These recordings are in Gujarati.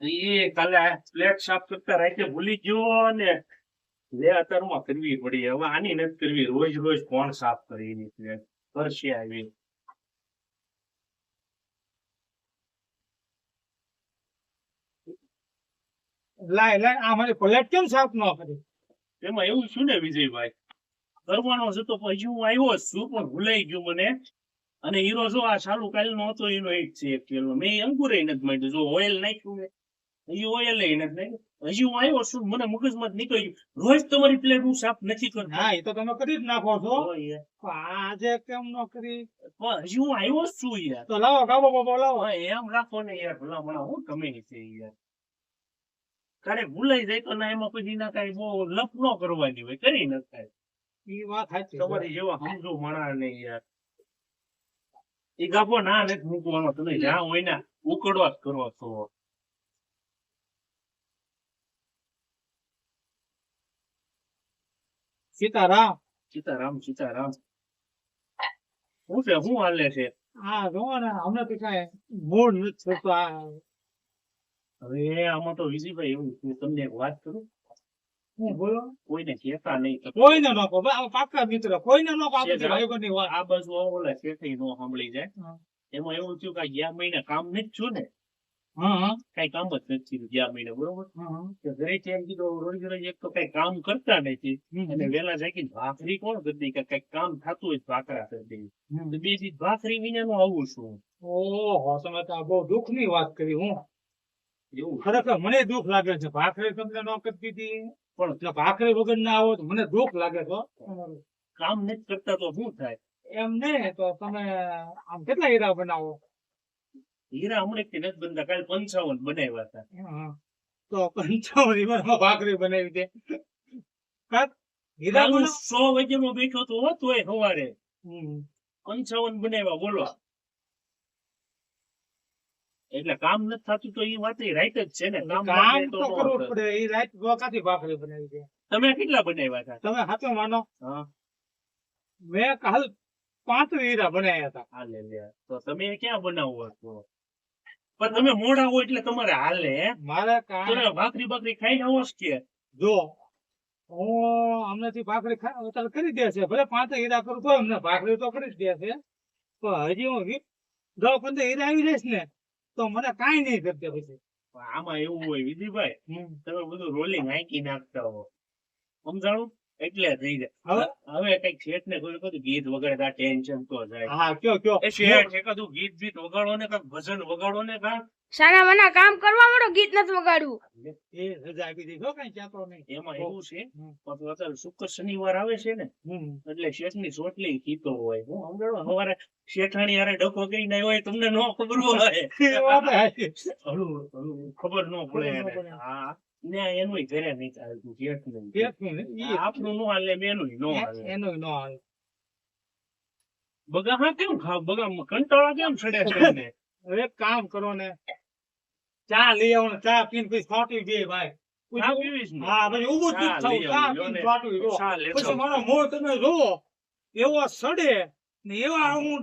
એ કાલે પ્લેટ સાફ કરતા રાતે ભૂલી ગયો ને. લે અત્યારમાં કરવી પડી. હવે આની નથી કરવી. રોજ રોજ કોણ સાફ કરી એની પ્લેટ કરશે આવી. લાય લાય આ મારી પ્લેટ કેમ સાફ ન કરી? એમાં એવું શું ને વિજયભાઈ? કરવાનો છે તો પછી હું આવ્યો છું પણ ભૂલાઈ ગયું મને. અને હીરો જો આ ચાલુ કાલ નો હતો એનો એક છે એક કિલો. મેં અંકુરે નથી માંડ્યું. જો ઓઇલ નાખ્યું હજી ઓઇલ નથી નાખ્યું હજી હું આવ્યો છું મને મગજમાં નીકળી ગયું રોજ તમારી પ્લેટ હું સાફ નથી કરતો. હા એ તો તમે કરી જ નાખો છો. તો યાર, પણ આજે કેમ ન કરી? હજી હું આવ્યો જ છું યાર. તો લાવો કાબો બાબો લાવો. એમ રાખો ને યાર ભલા હું ગમે છે યાર. ક્યારેક ભૂલાઈ જાય તો ના એમાં પછી ના કઈ બહુ લપ ન કરવાની હોય કરી થાય એ વાત સાચી તમારી જેવા સમજો માણા ને યાર. એ ગાભો ના નથી મૂકવાનો તમે જ્યાં હોય ને ઉકળવા જ કરવા છો. સીતારામ. સીતારામ સીતારામ. હું છે શું હાલે છે? હા જોવો ને અમને તો કઈ મૂળ નથી હવે આમાં તો વિજયભાઈ એવું છે તમને એક વાત કરું? હું બોલો? કોઈને કહેતા નહીં કોઈને નો કહો પાક્કા મિત્ર કોઈને નો કહો આ બાજુ ઓલા શેઠી નો સાંભળી જાય. એમાં એવું થયું કે ગયા મહિને કામ નથી છું ને હા હા કઈ કામ જ નથી ગયા મહિને બરોબર? ઘરે છે એમ કીધું રોજ રોજ એક તો કઈ કામ કરતા નથી. અને વેલા જાગી ભાખરી કોણ કરી કે કઈ કામ થતું હોય ભાખરા કરી બેથી ભાખરી વિના નું આવું છું. ઓહો તમે તો બહુ દુઃખની વાત કરી હું. એવું ખરેખર મને દુઃખ લાગે છે. ભાખરી તમને ન કરતી હતી? પણ ભાખરી વગર ના આવો તો મને દુઃખ લાગે તો કામ નથી કરતા તો શું થાય? એમ ને તો તમે આમ કેટલા હીરા બનાવો? હીરા હમણે કે નથી બનતા કાલે પંચાવન બનાવ્યા હતા. તો પંચાવન હીરામાં ભાખરી બનાવી દે. કાંઈક હીરા હું બનાવો? સો વાગ્યામાં બેઠો તો હોત હોય સવારે. પંચાવન બનાવ્યા બોલો. એટલે કામ નથી થતું તો એ વાત રાઈટ જ છે ને. કામ તો કરવું પડે. એ રાઈટ વખતે ભાખરી બનાવી દે. તમે કેટલા બનાવ્યા હતા? તમે હાથે માનો. હા. મેં કાલ પાંચ હીરા બનાવ્યા હતા. લે તો તમે ક્યાં બનાવો છો? પણ તમે મોડા હો એટલે તમારે હાલે મારે ભાખરી તમે ભાખરી બાકરી ખાઈને આવો કે. જો હું હમણાંથી ભાખરી ખા કરી દે છે ભલે પાંચ હીરા કરું તો અમને ભાખરી તો કરી જ દે છે. પણ હજી હું દસ પંદર હીરા આવી જઈશ ને તો મને કાંઈ નહીં કરતા પછી. આમાં એવું હોય વિધિભાઈ તમે બધું રોલિંગ હાંકી નાખતા હો. સમજાણું? એટલે થઈ જાય. હવે? કંઈક શેઠ ને કોઈ કીધું ગીત વગાડતા ટેન્શન તો જાય. હા કયો કયો? એ શેઠ એકાદું ગીત બીત વગાડો ને કાંઈક ભજન વગાડો ને કાંઈક સાના મના કામ કરવા માંડો ગીત નથી વગાડવું. એ રજા આપી દીધો કઈ ચાતો નહીં. એમાં એવું છે પણ અત્યારે શુક્ર શનિવાર આવે છે ને હમ. એટલે શેઠની ચોટલી કીતો હોય. હું સમજાણો? સવારે શેઠાણી યારે ડકો કઈ આવ્યો હોય તમને નો ખબર હોય. ખબર ન ન. પડે. હા. ને એનું ઘરે નહીં ચાલતું શેઠ પેટનું ને, ઈ આપણું નો હાલે એનું નો હાલે. એનું નો આવે બગા હા કેમ ખાવ? બગા કંટાળા કેમ ચડે છે એને? હવે કામ કરો ને ચા લઈ આવો ચા પીને પછી ફાટી ગઈ ભાઈ. ચા પીવીશ હા પછી ઊભું જ ચા લઈ થવું. ચા પીને ફાટી ગયો. પછી મારો તમે જોવો એવો સડે ને એવા હું.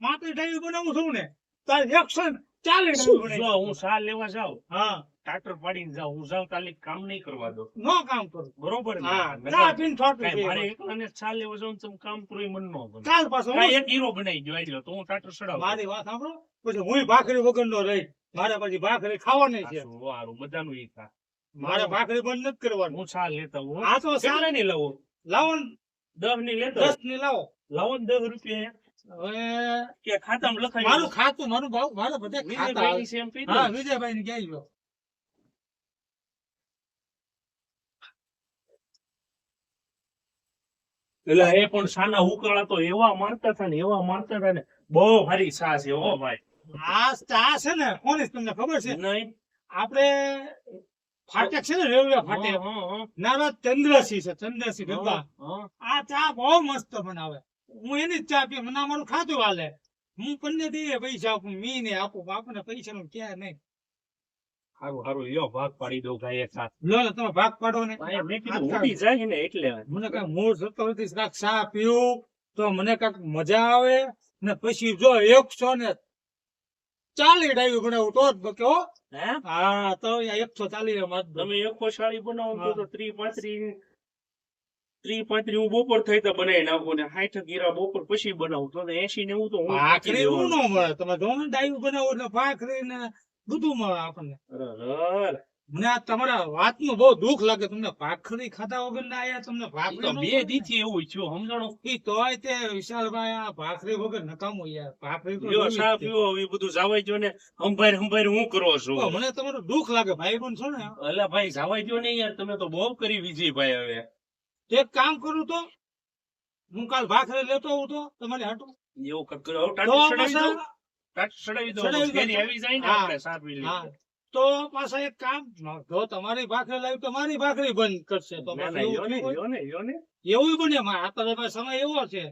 ડાયું બનાવું છું ને તારે એક્શન જો બનાવી. હું સા લેવા જાઉં? હા. ટાટર પાડીને જાઉં હું જાઉં તાલે કામ નહીં કરવા દો નો કામ કરું. બરોબર હા ચા પીને ફાટી મારે એકલાને ચા લેવા જાઉં તો કામ પૂરું મન નો. કાલ પાછો કાંઈ એક હીરો બનાવી ગયો આટલો તો હું ટાટર ચડાવું. મારી વાત સાંભળો. પછી હું ભાખરી વગર નો રહી. મારે પછી ભાખરી ખાવાની છે. હારું, બધાનું ઈ થા મારે ભાખરી બંધ નથી કરવાનું. હું ચા લેતા હું. આ તો સાલ નહીં લાવો? લાવો દસની લેતો? દસની લાવો. લાવો ને દસ રૂપિયા કે ખાતામાં લખાય મારું ખાતું મારું ભાવ મારે બધા ખાતા વિજયભાઈ ને કહેજો એટલે એ પણ સાના ઉકાળા તો એવા મારતા હતા ને એવા મારતા હતા ને બહુ સારી સા છે ઓ ભાઈ. આ ચા છે ને કોની તમને ખબર છે? નહીં. આપણે ફાટક છે ને રેલવે હં. નાના ચંદ્રસિંહ છે ચંદ્રસિંહ ડબ્બા આ ચા બહુ મસ્ત બનાવે. હું એની જ ચા પી મને અમારું ખાતું હાલે. હું પંદર દઈએ પૈસા આપું મી ને આપું આપણને પૈસા નું ક્યાં નહીં. હારું સારું. લ્યો ભાગ પાડી દો ભાઈ એક સાથ. લો તમે ભાગ પાડો ને. મેં કીધું ઊભી જાય ને એટલે મને કઈ મૂળ જતો નથી કાંઈક ચા પીવું તો મને કાંઈક મજા આવે ને પછી જો એકસો ને ચાલી ડાયું બનાવું તો જ બક્યો હા. તો એકસો ચાલી તમે એકો શાળી બનાવો તો તો ત્રી પાંત્રી ત્રી પાંત્રી હું બપોર થઈ તો બનાવી નાખું ને સાઠ ગીરા બપોર પછી બનાવું. તો એસી નેવું તો હું નાખી ભાખરી હું મળે. તમે જો ડાયું બનાવો એટલે ભાખરી ને બધું મળે આપણને મને આ તમારા વાતનું બહુ દુઃખ લાગે. તમને ભાખરી ખાધા વગર ના આયા તમને ભાખરી બે બે દીથી એવું થયું સમજણો? ઈ તોય તે વિશાલભાઈ આ ભાખરી વગર નકામું યાર. ભાખરી તો લ્યો સા પીવો એ બધું જાવાઈ જો ને. હંભાર હંભાર હું કરો છું? મને તમારું દુઃખ લાગે ભાઈ પણ છો ને. અલા ભાઈ જાવાઈ જો ને યાર. તમે તો બહુ કરી વિજયભાઈ હવે. એક કામ કરું તો હું કાલ ભાખરી લેતો હું તો તમારે હાટું. એવું કંઈક કરો. હવે તો ટાટું તો પાછા એક કામ જો તમારી ભાખરી લાવી તો મારી ભાખરી બંધ કરશે. તો એવું બને? આ સમય એવો છે.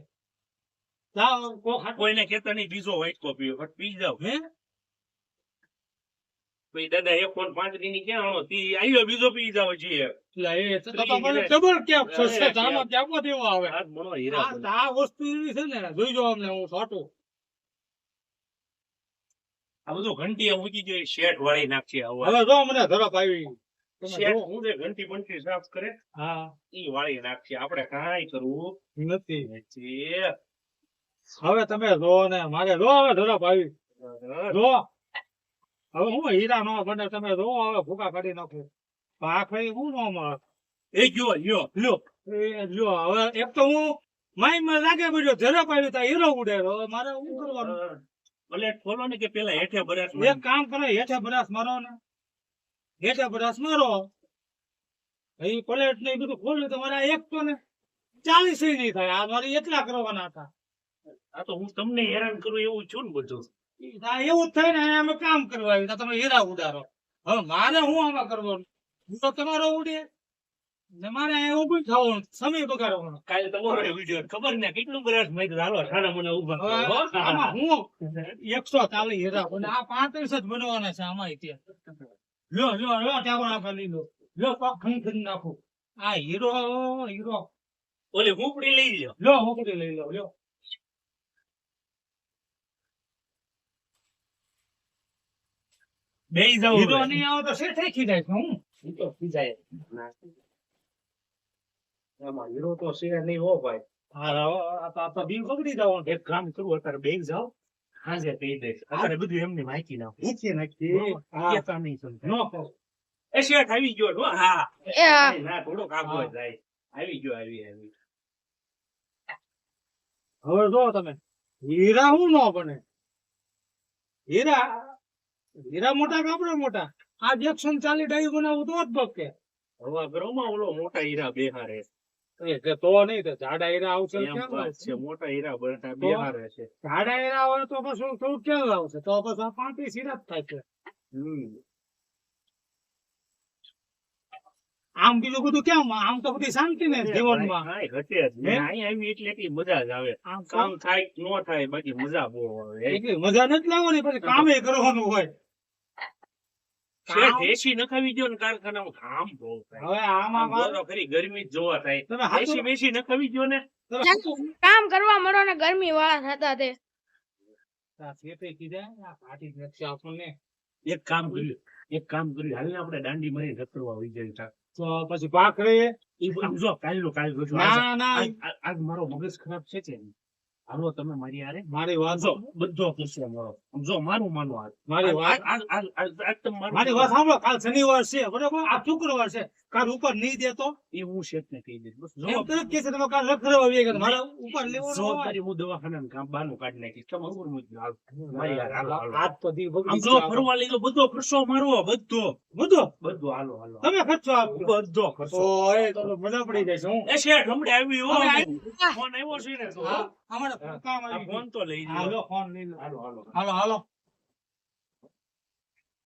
કોઈને કહેતા નહીં બીજો વ્હાઈટ કોપી પી જાવ હે? પછી દાદા એક ફોન પાંચની ક્યાં આવો? તી આવ્યો બીજો પી જાવ છે આ વસ્તુ એવી છે ને જોઈજો અમને હું છોટું. આ બધું ઘંટી મૂકી જોઈએ શેઠ વાળી નાખશે હવે જો મને ધરપ આવી. શેઠ હું ઘંટી બંટી સાફ કરે? હા. ઈ વાળી નાખશે. આપણે કાંઈ કરવું નથી. હવે તમે જો ને મારે જો હવે ધરપ આવી. જો. હવે હું હીરા નો બને તમે જો હવે ભૂકા કાઢી નાખો. ભાખરી હું નો મળે. એ ગયો લ્યો લ્યો. એ લ્યો હવે એક તો હું માઈમાં લાગે બધો ઝડપ આવી તો હીરો ઉડે. હવે મારે શું કરવાનું? ભલે ખોલો ને કે પેલા હેઠે બરાસ એક કામ કરો હેઠે બરાસ મારો ને. હેઠે બરાસ મારો. એ પ્લેટ ને બધું ખોલ્યું તો મારા એક તો ને ચાલીસ નહીં થાય. આ મારે એટલા કરવાના હતા. આ તો હું તમને હેરાન કરું એવું છું ને બધું. એવું જ થાય ને અમે કામ કરવા આવ્યા. તમે હેરા ઉડારો. હવે મારે હું આમાં કરવાનું? હું તો તમારો ઉડે. ને મારે અહીંયા ઊભું સમય બગાડવાનો. કાલે તમારો વીડિયો ખબર ને કેટલું બરાસ મેં મને ઊભા હો. એકસો હીરા અને આ પાંત્રીસ જ બનવાના છે આમાં ત્યાં લ્યો લ્યો લ્યો ત્યાં આપણે લીધો. લ્યો પાક ખંખરી નાખો. આ હીરો હીરો. ઓલી હુંપડી લઈ લ્યો. લો હોકડી લઈ લો લ્યો. બે જાવ હીરો નહીં આવે તો શેઠે ખીજાય હું? તો ખીજાય. આમાં હીરો તો છે નહીં હો ભાઈ. હા આ તો આ તો બી બગડી જવાનું એક કામ અત્યારે બે જાઓ હાજે કહી દઈશ. અત્યારે બધું એમની માહિતી નાખું નીચે નાખી હા. કહેતા નહીં સમજાય. નો કહો. એ શેઠ આવી ગયો છો હા. એ ના થોડોક આગો જાય. આવી ગયો આવી આવી. હવે જો તમે હીરા હું નો બને? હીરા હીરા મોટા કાપડા મોટા? આ એકસો ચાલીસ ડાયું બનાવું તો જ બકે હવા ઘરોમાં ઓલો મોટા હીરા બેહારે. એ કે તો નહીં તો જાડા હીરા આવશે તો એમ ક્યાં વાત લાવશે? મોટા હીરા બરટા તો? બેહારે છે. જાડા હીરા હોય તો પછી થોડું ક્યાં લાવશે તો પછી પાંત્રીસ હીરા જ થાય છે. આમ બીજું બધું કેમ? આમ તો બધી શાંતિ ને જીવનમાં. ઘટે જ? અહીં આવી એટલે એટલી મજા જ આવે. આમ કામ થાય ન થાય બાકી મજા બહુ આવે. એટલી મજા નથી લાવવાની પછી કામે કરવાનું હોય. શેઠ નખાવી દો ને કારખાનામાં. કામ બહુ હવે આમાં આમ ખરી ગરમી જોવા થાય. તમે હાચું- એસી નખાવી દો ને. કામ કરવા મળો ને ગરમી વાળા થતા તે. આ શેઠે કીધા, આ કાઢી નાખશે આપણને. એક કામ કર્યું એક કામ કર્યું. હાલ ને આપણે દાંડી મારી નકરવા હોય જાય તો પછી આમ જો કાલ નો આજ ના ના આજ- મારો મગજ ખરાબ છે કે? હાલો તમે મારી હારે. મારી વાંધો બધો પૂછ્યો મારો. સમજો મારું માનો આજ મારી વાત આજ- આજ- આજ- આજ- આજ મારું મારી વાત સાંભળો કાલ શનિવાર છે બરોબર? આ શુક્રવાર છે. કાલ ઉપર નહીં દેતો. એ હું શેઠને કહી દઈશ. બસ જો. તરત કે છે તમે કાલ લખડવા આવી ગયા મારા ઉપર લેવો જો તારી હું દવાખાને કામ બહારનું કાઢી નાખીશ. તમે ઉપર મુજ હાલ. મારી હાલો. હાથ તો દી બગડી જો ફરવા લીધો બધો ખર્ચો મારો બધો. બધો? બધો હાલો હાલો. તમે ખર્ચો આપ. બધો ખર્ચો. ઓય તો મજા પડી જાય છે હું. એ શેઠ હમણે આવી હો. ફોન આવ્યો છે ને તો. હા, આવી ફોન તો લઈ હાલો ફોન લઈ લો હાલો હાલો. હાલો હાલો.